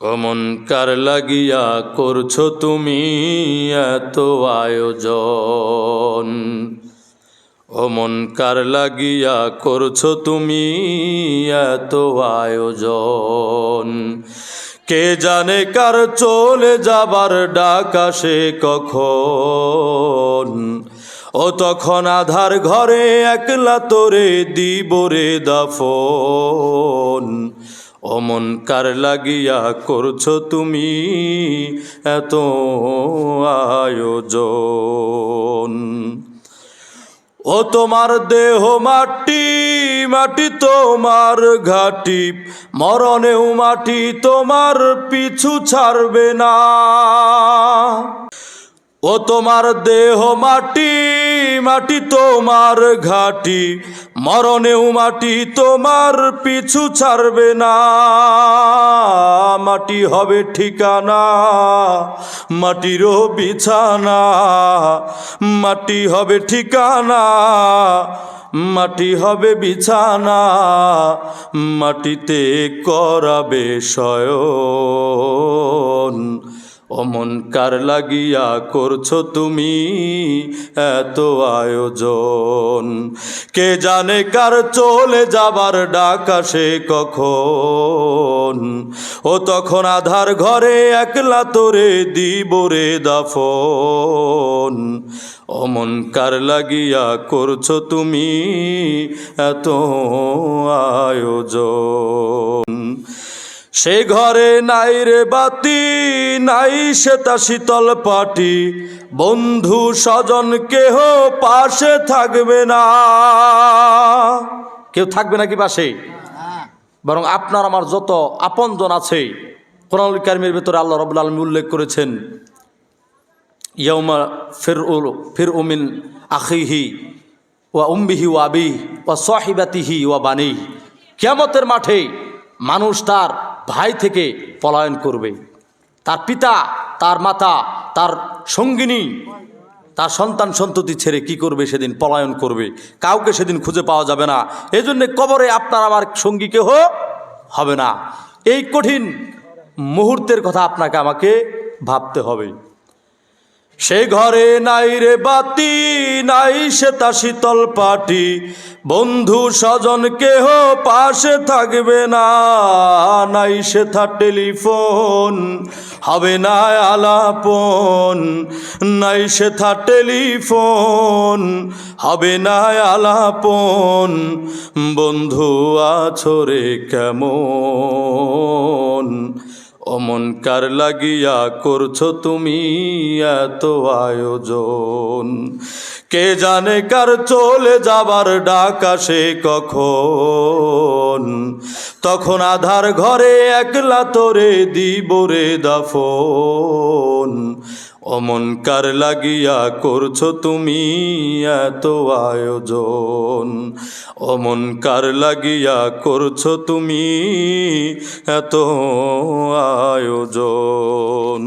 অমন কার লাগিয়া করছ তুমি এত আয়োজন? অমন কার লাগিয়া করছ তুমি এত আয়োজন? কে জানে কার চলে যাবার ডাক আসে কখন? ও তখন আধার ঘরে একলা তোরে দিবরে দাফন। অমন কার লাগিয়া করছ তুমি এত আয়োজন? ও তোমার দেহ মাটি মাটি তোমার ঘাটি, মরণেও মাটি তোমার পিছু ছাড়বে না। ও তোমার দেহ মাটি মাটি তোমার ঘাটি, মরণেও মাটি তোমার পিছু ছাড়বে না। মাটি হবে ঠিকানা, মাটিরও বিছানা, মাটি হবে ঠিকানা, মাটি হবে বিছানা, মাটিতে করাবে শয়ন। অমন কার লাগিয়া করছ তুমি এত আয়োজন? কে জানে কার চলে যাবার ডাক আসে কখন? ও তখন আধার ঘরে একলা তোরে দিবরে দাফন। অমন কার লাগিয়া করছ তুমি এত আয়োজন? সে ঘরে নাই রে বাতি, নাই শ্বেতা শীতল পাটি। বন্ধু স্বজন কেহ পাশে থাকবে না। কেউ থাকবে নাকি পাশে? বরং আপনার আমার যত আপনজন আছে কোরআন কারিমের ভেতরে আল্লাহ রবুল আলমী উল্লেখ করেছেন ইয়মা ফির ফির উমিন আখিহি ওয়া উম্বিহি ওয়া আবি ওয়া সাহিবাতিহি ওয়া বানি কেমতের মাঠে মানুষ তার ভাই থেকে পলায়ন করবে। তার পিতা, তার মাতা, তার সঙ্গিনী, তার সন্তান সন্ততি ছেড়ে কি করবে সেদিন? পলায়ন করবে। কাউকে সেদিন খুঁজে পাওয়া যাবে না। এই জন্যে কবরে আপনার আমার সঙ্গী কেহ হবে না। এই কঠিন মুহূর্তের কথা আপনাকে আমাকে ভাবতে হবে। সে ঘরে নাই রে বাতি, নাই সে তা শীতল পাটি। বন্ধু স্বজন কেহ পাশে থাকবে না, নাই সে থা টেলিফোন, হবে না আলাপন। নাই সে থা টেলিফোন, হবে না আলাপন। বন্ধু আছরে কেমন? অমন কার লাগিয়া করছ তুমি এত আয়োজন। কে জানে কার চলে যাবার ডাক আসে কখন। তখন আধার ঘরে একলা তোরে দিবরে দাফন। অমন কার লাগিয়া করছ তুমি এত আয়োজন। অমন কার লাগিয়া করছ তুমি এত আয়োজন।